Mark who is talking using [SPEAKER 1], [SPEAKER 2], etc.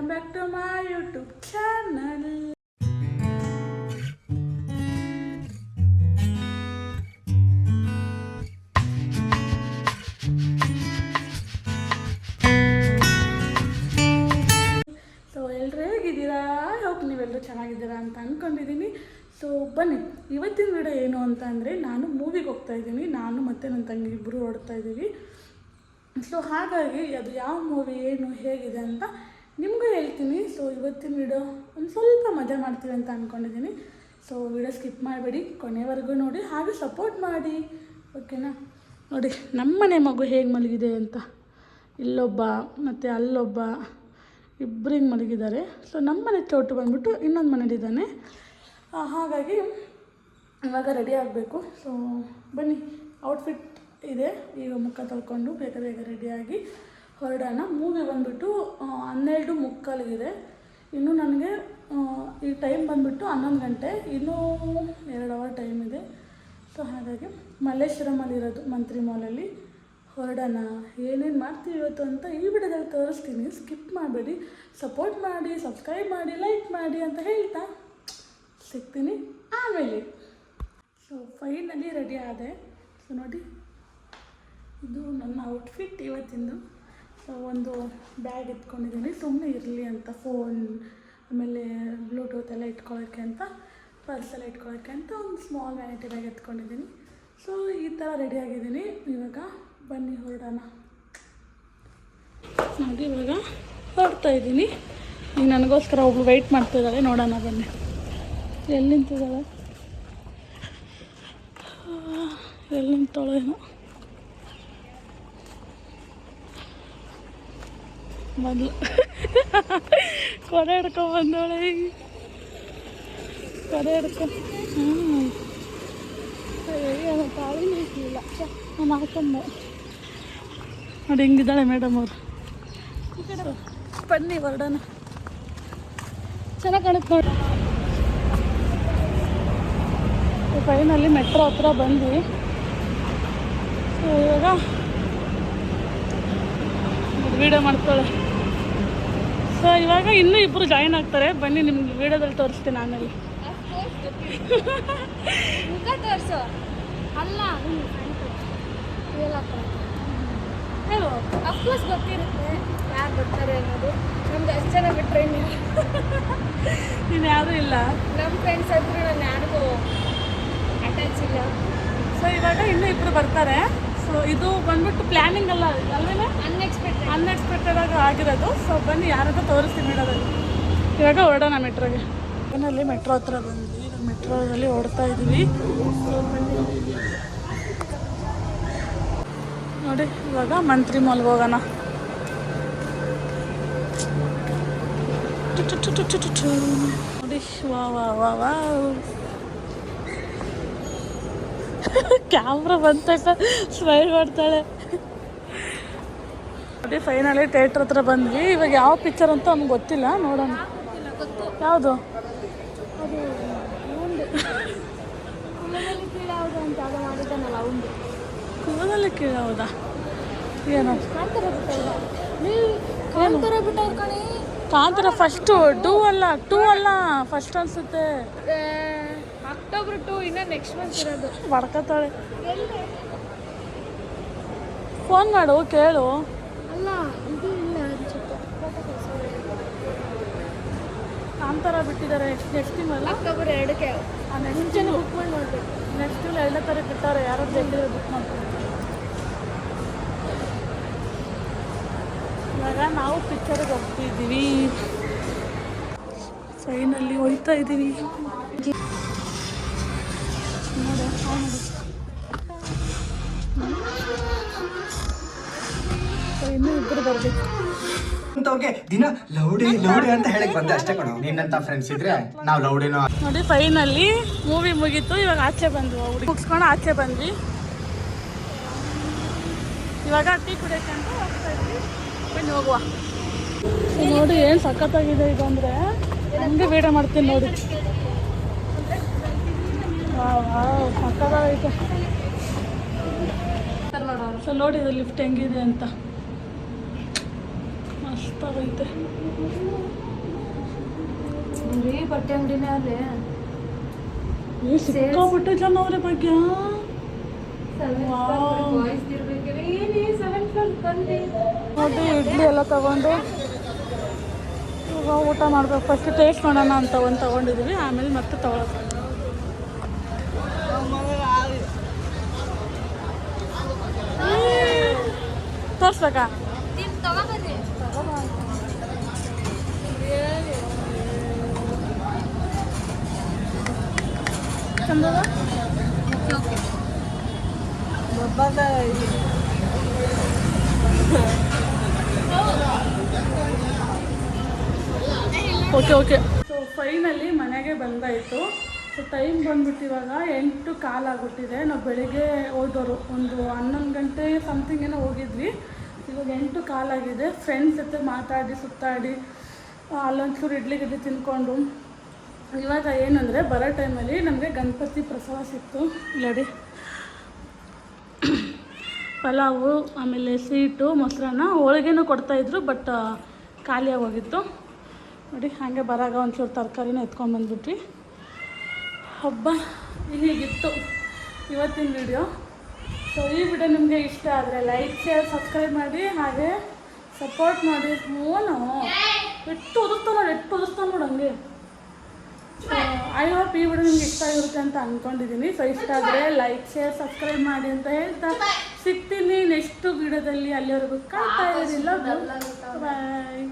[SPEAKER 1] Welcome back to my YouTube channel so ಎಲ್ಲರೂ ಹೇಗಿದ್ದೀರಾ? ಹೋಗಿ ನೀವೆಲ್ಲರೂ ಚೆನ್ನಾಗಿದ್ದೀರಾ ಅಂತ ಅಂದ್ಕೊಂಡಿದ್ದೀನಿ ಸೊ ಬನ್ನಿ, ಇವತ್ತಿನ ವಿಡಿಯೋ ಏನು ಅಂತ ಅಂದರೆ ನಾನು ಮೂವಿಗೆ ಹೋಗ್ತಾ ಇದ್ದೀನಿ. ನಾನು ಮತ್ತು ನನ್ನ ತಂಗಿ ಇಬ್ಬರು ಹೊಡ್ತಾ ಇದ್ದೀವಿ. ಸೊ ಹಾಗಾಗಿ ಅದು ಯಾವ ಮೂವಿ ಏನು, ಹೇಗಿದೆ ಅಂತ ನಿಮಗೂ ಹೇಳ್ತೀನಿ. ಸೊ ಇವತ್ತಿನ ವಿಡಿಯೋ ಒಂದು ಸ್ವಲ್ಪ ಮಜಾ ಮಾಡ್ತೀವಿ ಅಂತ ಅಂದ್ಕೊಂಡಿದ್ದೀನಿ ಸೊ ವಿಡಿಯೋ ಸ್ಕಿಪ್ ಮಾಡಬೇಡಿ. ಕೊನೆವರೆಗೂ ನೋಡಿ. ಹಾಗೆ ಸಪೋರ್ಟ್ ಮಾಡಿ. ಓಕೆನಾ ನೋಡಿ ನಮ್ಮನೆ ಮಗು ಹೇಗೆ ಮಲಗಿದೆ ಅಂತ. ಇಲ್ಲೊಬ್ಬ ಮತ್ತು ಅಲ್ಲೊಬ್ಬ ಇಬ್ಬರಿಗೆ ಮಲಗಿದ್ದಾರೆ. ಸೊ ನಮ್ಮನೆ ಚೋಟು ಬಂದ್ಬಿಟ್ಟು ಇನ್ನೊಂದು ಮನೇಲಿದ್ದಾನೆ ಹಾಗಾಗಿ ಇವಾಗ ರೆಡಿ ಆಗಬೇಕು. ಸೊ ಬನ್ನಿ. ಔಟ್ಫಿಟ್ ಇದೆ. ಈಗ ಮುಖ ತೊಳ್ಕೊಂಡು ಬೇಗ ಬೇಗ ರೆಡಿಯಾಗಿ ಹೊರಡೋಣ. ಮೂವಿ ಬಂದುಬಿಟ್ಟು ಹನ್ನೆರಡು ಮುಕ್ಕಾಲಿಗಿದೆ. ಇನ್ನು ನನಗೆ ಈ ಟೈಮ್ ಬಂದ್ಬಿಟ್ಟು ಹನ್ನೊಂದು ಗಂಟೆ, ಇನ್ನೂ ಎರಡು ಅವರ್ ಟೈಮ್ ಇದೆ. ಸೊ ಹಾಗಾಗಿ ಮಲ್ಲೇಶ್ವರಮಲ್ಲಿರೋದು ಮಂತ್ರಿ ಮಾಲಲ್ಲಿ ಹೊರಡೋಣ. ಏನೇನು ಮಾಡ್ತೀವಿ ಇವತ್ತು ಅಂತ ಈ ವಿಡಿಯೋದಲ್ಲಿ ತೋರಿಸ್ತೀನಿ. ಸ್ಕಿಪ್ ಮಾಡಬೇಡಿ. ಸಪೋರ್ಟ್ ಮಾಡಿ ಸಬ್ಸ್ಕ್ರೈಬ್ ಮಾಡಿ ಲೈಕ್ ಮಾಡಿ ಅಂತ ಹೇಳ್ತಾ. ಸಿಗ್ತೀನಿ. ಆಮೇಲೆ ಸೊ ಫೈನಲಿ ರೆಡಿ ಆದೆ. ಸೊ ನೋಡಿ, ಇದು ನನ್ನ ಔಟ್ಫಿಟ್ ಇವತ್ತಿಂದು. ಒಂದು ಬ್ಯಾಗ್ ಇಟ್ಕೊಂಡಿದ್ದೀನಿ ಸುಮ್ಮನೆ ಇರಲಿ ಅಂತ ಫೋನ್ ಆಮೇಲೆ ಬ್ಲೂಟೂತ್ ಎಲ್ಲ ಇಟ್ಕೊಳ್ಳೋಕ್ಕೆ ಅಂತ ಪರ್ಸ್ ಎಲ್ಲ ಇಟ್ಕೊಳ್ಳೋಕ್ಕೆ ಅಂತ ಒಂದು ಸ್ಮಾಲ್ ವ್ಯಾನಿಟಿ ಬ್ಯಾಗ್ ಎತ್ಕೊಂಡಿದ್ದೀನಿ. ಸೊ ಈ ಥರ ರೆಡಿ ಆಗಿದ್ದೀನಿ. ಇವಾಗ ಬನ್ನಿ ಹೊರಡೋಣ. ನೋಡಿ ಇವಾಗ ಹೊರಡ್ತಾ ಇದ್ದೀನಿ. ಈಗ ನನಗೋಸ್ಕರ ಒಬ್ಬರು ವೆಯ್ಟ್ ಮಾಡ್ತಿದ್ದಾಳೆ ನೋಡೋಣ ಬನ್ನಿ. ಎಲ್ಲಿ ನಿಂತಿದ್ದಾಳೆ? ಎಲ್ಲಿ ನಿಂತಾಳೋ ಮೊದಲು ಕೊಡೆ ಹಿಡ್ಕೊ ಬಂದವಳೆ ಕೊಡೆ ಹಿಡ್ಕೊ. ಹ್ಞೂ ತಾಳಿ ಇರಲಿಲ್ಲ ನಾನು ಹಾಕೊಂಡೆ ನೋಡಿ ಹೆಂಗಿದ್ದಾಳೆ ಮೇಡಮ್ ಅವರು. ಬನ್ನಿ ಹೊರಡೋಣ. ಚೆನ್ನಾಗಿ ಕಾಣುತ್ತೆ ನೋಡಿ. ಫೈನಲ್ಲಿ ಮೆಟ್ರೋ ಹತ್ರ ಬಂದ್ವಿ. ಸೊ ಇವಾಗ ವಿಡಿಯೋ ಮಾಡ್ತಾಳೆ. ಸೊ ಇವಾಗ ಇನ್ನೂ ಇಬ್ಬರು ಜಾಯಿನ್ ಆಗ್ತಾರೆ. ಬನ್ನಿ ನಿಮ್ಗೆ ವಿಡಿಯೋದಲ್ಲಿ ತೋರಿಸ್ತೀನಿ ಆಮೇಲೆ.
[SPEAKER 2] ಮುಖ ತೋರಿಸೋ. ಅಲ್ಲ
[SPEAKER 1] ಹೇಳು
[SPEAKER 2] ಅಫ್ಕೋರ್ಸ್ ಗೊತ್ತಿರುತ್ತೆ. ಯಾರು ಬರ್ತಾರೆ ಅನ್ನೋದು. ನಮ್ದು ಅಷ್ಟು ಜನ ಬಿಟ್ಟರೆ
[SPEAKER 1] ನೀನು ಯಾರೂ? ಇಲ್ಲ.
[SPEAKER 2] ನಮ್ಮ ಫ್ರೆಂಡ್ಸ್ ಹತ್ರ ನಾನು ಯಾರಿಗೂ ಅಟ್ಯಾಚ್ ಇಲ್ಲ.
[SPEAKER 1] ಸೊ ಇವಾಗ ಇನ್ನೂ ಇಬ್ಬರು ಬರ್ತಾರೆ. ಸೊ ಇದು ಬಂದ್ಬಿಟ್ಟು ಪ್ಲಾನಿಂಗ್ ಅಲ್ಲ ಅಲ್ವೇನೆ?
[SPEAKER 2] ಅನ್ಎಕ್ಸ್ಪೆಕ್ಟೆಡ್
[SPEAKER 1] ಆಗಿ ಆಗಿರೋದು. ಸೊ ಬನ್ನಿ, ಯಾರಾದ್ರೂ ತೋರಿಸ್ತೀನಿ ವಿಡಿಯೋದಲ್ಲಿ ಇವಾಗ ಹೊರಡೋಣ ಮೆಟ್ರೋಗೆ. ಮನೆಯಲ್ಲಿ ಮೆಟ್ರೋ ಹತ್ರ ಬಂದ್ವಿ. ಮೆಟ್ರೋದಲ್ಲಿ ಓಡ್ತಾ ಬನ್ನಿ. ನೋಡಿ, ಇವಾಗ ಮಂತ್ರಿ ಮಾಲ್ಗೆ ಹೋಗೋಣ. ನೋಡಿ, ವಾ ವಾ ವಾ ವಾ. ಕ್ಯಾಮ್ರಾ ಬಂತ ಸ್ಮೈಲ್ ಮಾಡ್ತಾಳೆ. ನೋಡಿ ಫೈನಲಿ ಥಿಯೇಟ್ರ್ ಹತ್ರ ಬಂದ್ವಿ ಇವಾಗ ಯಾವ ಪಿಕ್ಚರ್ ಅಂತ ನಮ್ಗೆ ಗೊತ್ತಿಲ್ಲ ನೋಡೋಣ ಯಾವುದು
[SPEAKER 2] ಕುಲದಲ್ಲಿ ಕೀಳಾವುದು
[SPEAKER 1] ಏನು
[SPEAKER 2] ಕಾಂತಾರ ಕಾಂತಾರ
[SPEAKER 1] ಕಾಂತಾರ ಫಸ್ಟು ಟೂ ಅಲ್ಲ ಟೂ ಅಲ್ಲ ಫಸ್ಟ್ ಅನ್ಸುತ್ತೆ
[SPEAKER 2] ಅಕ್ಟೋಬರ್ ಟೂ ಇನ್ನ ನೆಕ್ಸ್ಟ್ ಮಂತ್ ಇರೋದು
[SPEAKER 1] ಬಡ್ಕತ್ತಾಳೆ ಫೋನ್ ಮಾಡು ಕೇಳು
[SPEAKER 2] ಅಲ್ಲ ಇದು ಇಲ್ಲ ಅನ್ಸುತ್ತೆ.
[SPEAKER 1] ಕಾಂತಾರ ಬಿಟ್ಟಿದ್ದಾರೆ ನೆಕ್ಸ್ಟ್ ಟೈಮ್ ಅಲ್ಲ?
[SPEAKER 2] ಅಕ್ಟೋಬರ್ ಎರಡಕ್ಕೆ. ಮುಂಚೆನೇ ಬುಕ್ ಮಾಡಿ ನೋಡ್ಬೇಕು.
[SPEAKER 1] ನೆಕ್ಸ್ಟ್ ಟೈಮ್ ಎರಡನೇ ತಾರೀಕು ಬಿಟ್ಟಾರೆ ಯಾರು ಜಲ್ದಿ ಬುಕ್ ಮಾಡ್ತಾರೆ. ಇವಾಗ ನಾವು ಪಿಕ್ಚರಿಗೆ ಹೋಗ್ತಿದ್ದೀವಿ. ಟ್ರೈನಲ್ಲಿ ಹೋಯ್ತಾ ಇದ್ದೀವಿ ನೋಡು. ಇನ್ನೂ ಇಬ್ಬರು ಬರ್ಬೇಕು.
[SPEAKER 3] ಅಂತವ್ರಿಗೆ ದಿನ ಲೌಡಿ ಲೌಡಿ ಅಂತ ಹೇಳಕ್ ಬಂದೆ ಅಷ್ಟೇ ಕಣೋ. ನಿನ್ನಂತ ಫ್ರೆಂಡ್ಸ್ ಇದ್ರೆ ನಾವು ಲೌಡಿನೋ
[SPEAKER 1] ನೋಡಿ ಫೈನಲ್ಲಿ ಮೂವಿ ಮುಗೀತು. ಇವಾಗ ಆಚೆ ಬಂದ್ವಿ ಹುಡುಗಿ. ಮುಗಿಸ್ಕೊಂಡು ಆಚೆ ಬಂದ್ವಿ. ಇವಾಗ ಟೀ ಕುಡಿಯೋಕೆ ಅಂತ ಹೋಗ್ತಾ ಇದ್ವಿ. ಬನ್ನಿ ಹೋಗುವ. ನೋಡಿ ಏನು ಸಖತ್ತಾಗಿದೆ ಇದು ಅಂದರೆ. ಹಂಗೆ ಬೇಡ ಮಾಡ್ತೀನಿ ನೋಡಿ. ಸಖತ್ತಾಗೈತೆ. ಸೊ ನೋಡಿ ಇದು ಲಿಫ್ಟ್ ಹೆಂಗಿದೆ ಅಂತ. ಮಸ್ತಾಗೈತೆ
[SPEAKER 2] ಬರೀ ಬಟ್ಟೆ ಅಂಗಡಿನೇ ಅಲ್ಲಿ?
[SPEAKER 1] ಏ ಸಿಕ್ಕಾಬಿಟ್ಟೆ ಜನ ಅವ್ರೆ ಬಗ್ಗೆ ನೋಡಿ ಇಡ್ಲಿ ಎಲ್ಲ ತಗೊಂಡು. ಊಟ ಮಾಡ್ಬೇಕು. ಫಸ್ಟ್ ಟೇಸ್ಟ್ ಮಾಡೋಣ ಅಂತ ಒಂದು ತಗೊಂಡಿದೀವಿ. ಆಮೇಲೆ ಮತ್ತೆ ತಗೊಳಕ್ಕೆ ತೋರಿಸ್ಬೇಕಾ?
[SPEAKER 2] Okay
[SPEAKER 1] okay. ಸೊ ಫೈನಲಿ ಮನೆಗೆ ಬಂದಾಯಿತು. ಸೊ ಟೈಮ್ ಬಂದ್ಬಿಟ್ಟು ಇವಾಗ ಎಂಟು ಕಾಲಾಗ್ಬಿಟ್ಟಿದೆ. ನಾವು ಬೆಳಿಗ್ಗೆ ಹೋದವರು ಒಂದು ಹನ್ನೊಂದು ಗಂಟೆ ಸಮಥಿಂಗ್ ಏನೋ ಹೋಗಿದ್ವಿ. ಇವಾಗ ಎಂಟು ಕಾಲಾಗಿದೆ. ಫ್ರೆಂಡ್ಸ್ ಜೊತೆ ಮಾತಾಡಿ, ಸುತ್ತಾಡಿ ಅಲ್ಲೊಂಚೂರು ಇಡ್ಲಿ ಗಿಡ್ಲಿ ತಿನ್ಕೊಂಡು. ಇವಾಗ ಏನಂದರೆ, ಬರೋ ಟೈಮಲ್ಲಿ ನಮಗೆ ಗಣಪತಿ ಪ್ರಸಾದ ಸಿಕ್ತು. ಇಲ್ಲಡಿ ಪಲಾವು, ಆಮೇಲೆ ಸ್ವೀಟು, ಮೊಸರನ್ನ ಹೋಳಿಗೆನೂ ಕೊಡ್ತಾಯಿದ್ರು ಬಟ್ ಖಾಲಿಯಾಗಿ ಹೋಗಿತ್ತು ನೋಡಿ, ಹಾಗೆ ಬರಾಗ ಒಂಚೂರು ತರಕಾರಿನ ಎತ್ಕೊಂಡು ಬಂದ್ಬಿಟ್ವಿ. ಹಬ್ಬ ಹೀಗಿತ್ತು. ಇವತ್ತಿನ ವಿಡಿಯೋ ಸೊ ಈ ವಿಡಿಯೋ ನಿಮಗೆ ಇಷ್ಟ ಆದರೆ ಲೈಕ್ ಶೇರ್ ಸಬ್ಸ್ಕ್ರೈಬ್ ಮಾಡಿ, ಹಾಗೆ ಸಪೋರ್ಟ್ ಮಾಡಿ ಮೂನು. ಎಷ್ಟು ಉದುರ್ತಾವ ನೋಡಿ, ಎಷ್ಟು ಉದುರ್ತಾವ ನೋಡಿ ಹಂಗೆ. ಐ ಹೋಪ್ ಈ ವಿಡಿಯೋ ನಿಮ್ಗೆ ಇಷ್ಟ ಆಗಿರುತ್ತೆ ಅಂತ ಅಂದ್ಕೊಂಡಿದ್ದೀನಿ ಸೊ ಇಷ್ಟ ಆದರೆ ಲೈಕ್ ಶೇರ್ ಸಬ್ಸ್ಕ್ರೈಬ್ ಮಾಡಿ ಅಂತ ಹೇಳ್ತಾ ಸಿಗ್ತೀನಿ. ನೆಕ್ಸ್ಟ್ ವಿಡಿಯೋದಲ್ಲಿ ಅಲ್ಲಿವರೆಗೂ ಕಾಯ್ತಾ ಇರಲಿಲ್ಲ ಬಾಯ್